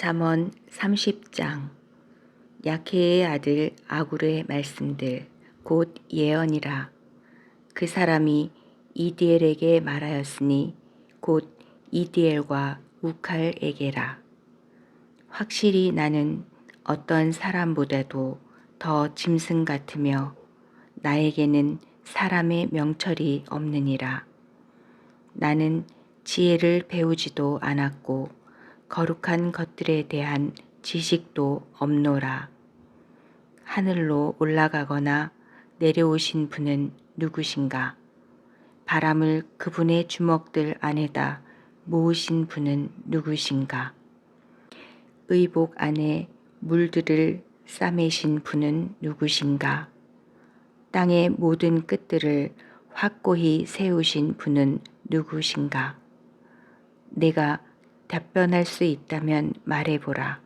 잠언 30장. 야케의 아들 아굴의 말씀들 곧 예언이라. 그 사람이 이디엘에게 말하였으니 곧 이디엘과 우칼에게라. 확실히 나는 어떤 사람보다도 더 짐승 같으며 나에게는 사람의 명철이 없느니라. 나는 지혜를 배우지도 않았고 거룩한 것들에 대한 지식도 없노라. 하늘로 올라가거나 내려오신 분은 누구신가? 바람을 그분의 주먹들 안에다 모으신 분은 누구신가? 의복 안에 물들을 싸매신 분은 누구신가? 땅의 모든 끝들을 확고히 세우신 분은 누구신가? 내가 답변할 수 있다면 말해보라.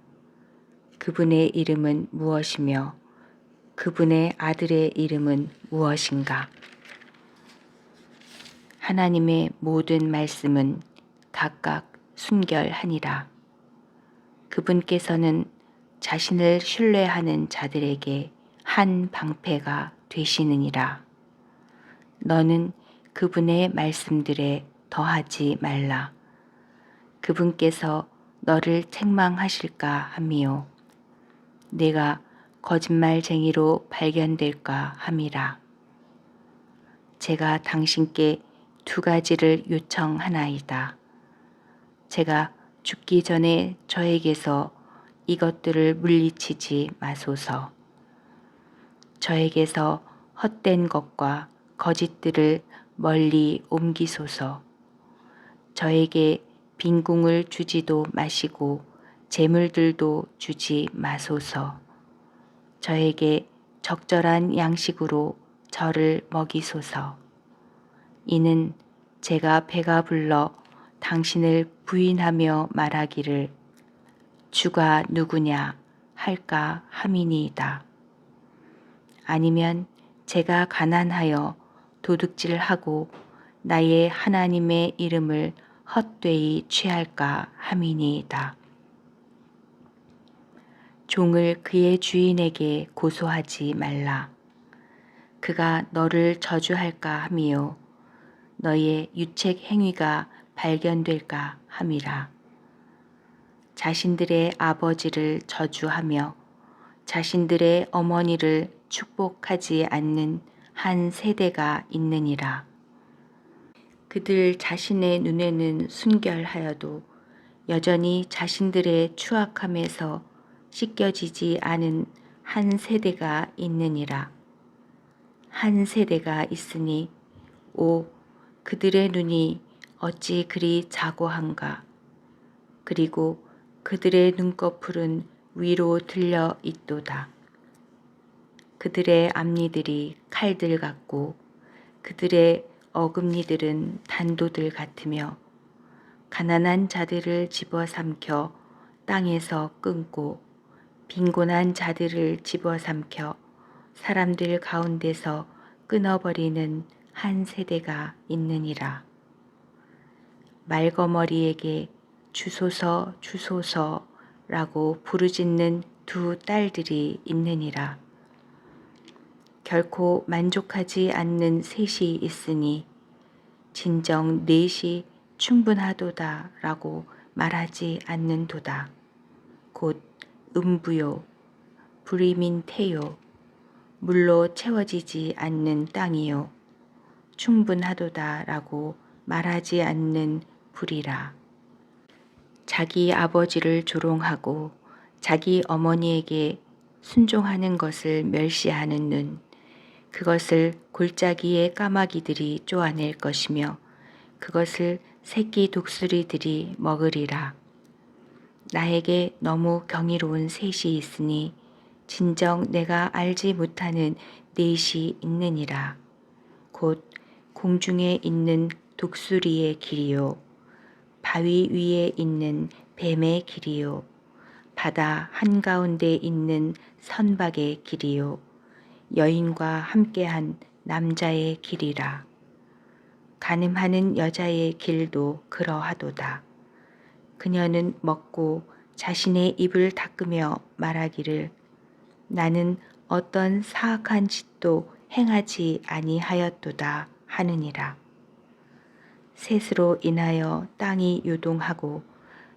그분의 이름은 무엇이며 그분의 아들의 이름은 무엇인가? 하나님의 모든 말씀은 각각 순결하니라. 그분께서는 자신을 신뢰하는 자들에게 한 방패가 되시느니라. 너는 그분의 말씀들에 더하지 말라. 그분께서 너를 책망하실까 함이요. 내가 거짓말쟁이로 발견될까 함이라. 제가 당신께 두 가지를 요청하나이다. 제가 죽기 전에 저에게서 이것들을 물리치지 마소서. 저에게서 헛된 것과 거짓들을 멀리 옮기소서. 저에게 빈궁을 주지도 마시고 재물들도 주지 마소서. 저에게 적절한 양식으로 저를 먹이소서. 이는 제가 배가 불러 당신을 부인하며 말하기를 주가 누구냐 할까 함이니이다. 아니면 제가 가난하여 도둑질하고 나의 하나님의 이름을 헛되이 취할까 함이니이다. 종을 그의 주인에게 고소하지 말라. 그가 너를 저주할까 함이요. 너의 유책 행위가 발견될까 함이라. 자신들의 아버지를 저주하며 자신들의 어머니를 축복하지 않는 한 세대가 있느니라. 그들 자신의 눈에는 순결하여도 여전히 자신들의 추악함에서 씻겨지지 않은 한 세대가 있느니라. 한 세대가 있으니 오 그들의 눈이 어찌 그리 자고한가. 그리고 그들의 눈꺼풀은 위로 들려 있도다. 그들의 앞니들이 칼들 같고 그들의 어금니들은 단도들 같으며 가난한 자들을 집어삼켜 땅에서 끊고 빈곤한 자들을 집어삼켜 사람들 가운데서 끊어버리는 한 세대가 있느니라. 말거머리에게 주소서 주소서라고 부르짖는 두 딸들이 있느니라. 결코 만족하지 않는 셋이 있으니 진정 넷이 충분하도다 라고 말하지 않는도다. 곧 음부요, 불이민 태요, 물로 채워지지 않는 땅이요, 충분하도다 라고 말하지 않는 불이라. 자기 아버지를 조롱하고 자기 어머니에게 순종하는 것을 멸시하는 눈, 그것을 골짜기의 까마귀들이 쪼아낼 것이며 그것을 새끼 독수리들이 먹으리라. 나에게 너무 경이로운 셋이 있으니 진정 내가 알지 못하는 넷이 있느니라. 곧 공중에 있는 독수리의 길이요. 바위 위에 있는 뱀의 길이요. 바다 한가운데 있는 선박의 길이요. 여인과 함께한 남자의 길이라. 가늠하는 여자의 길도 그러하도다. 그녀는 먹고 자신의 입을 닦으며 말하기를 나는 어떤 사악한 짓도 행하지 아니하였도다 하느니라. 셋으로 인하여 땅이 요동하고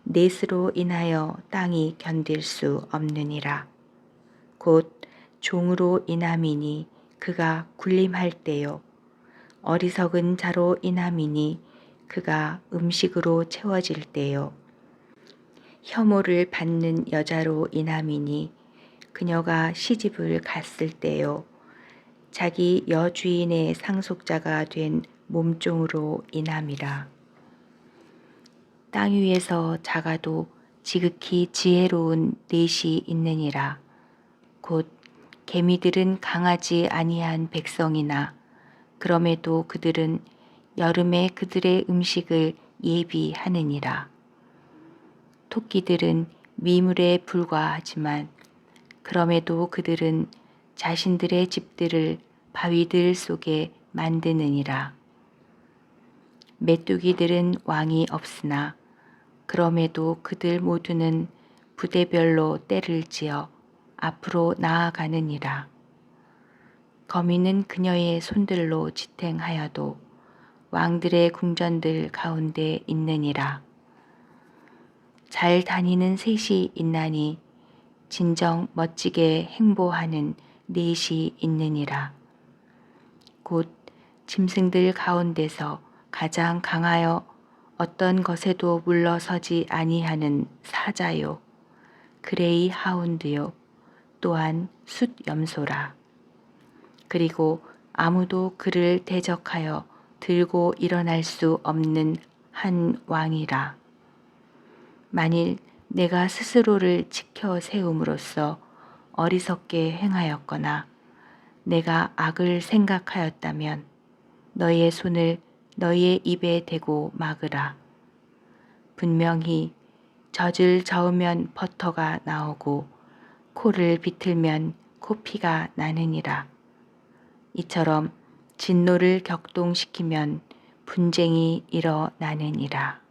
넷으로 인하여 땅이 견딜 수 없느니라. 곧 종으로 인함이니 그가 군림할 때요. 어리석은 자로 인함이니 그가 음식으로 채워질 때요. 혐오를 받는 여자로 인함이니 그녀가 시집을 갔을 때요. 자기 여주인의 상속자가 된 몸종으로 인함이라. 땅 위에서 작아도 지극히 지혜로운 넷이 있느니라. 곧 개미들은 강하지 아니한 백성이나 그럼에도 그들은 여름에 그들의 음식을 예비하느니라. 토끼들은 미물에 불과하지만 그럼에도 그들은 자신들의 집들을 바위들 속에 만드느니라. 메뚜기들은 왕이 없으나 그럼에도 그들 모두는 부대별로 때를 지어 앞으로 나아가느니라. 거미는 그녀의 손들로 지탱하여도 왕들의 궁전들 가운데 있느니라. 잘 다니는 셋이 있나니 진정 멋지게 행보하는 넷이 있느니라. 곧 짐승들 가운데서 가장 강하여 어떤 것에도 물러서지 아니하는 사자요. 그레이 하운드요. 또한 숫 염소라. 그리고 아무도 그를 대적하여 들고 일어날 수 없는 한 왕이라. 만일 내가 스스로를 지켜 세움으로써 어리석게 행하였거나 내가 악을 생각하였다면 너의 손을 너의 입에 대고 막으라. 분명히 젖을 저으면 버터가 나오고 코를 비틀면 코피가 나느니라. 이처럼 진노를 격동시키면 분쟁이 일어나느니라.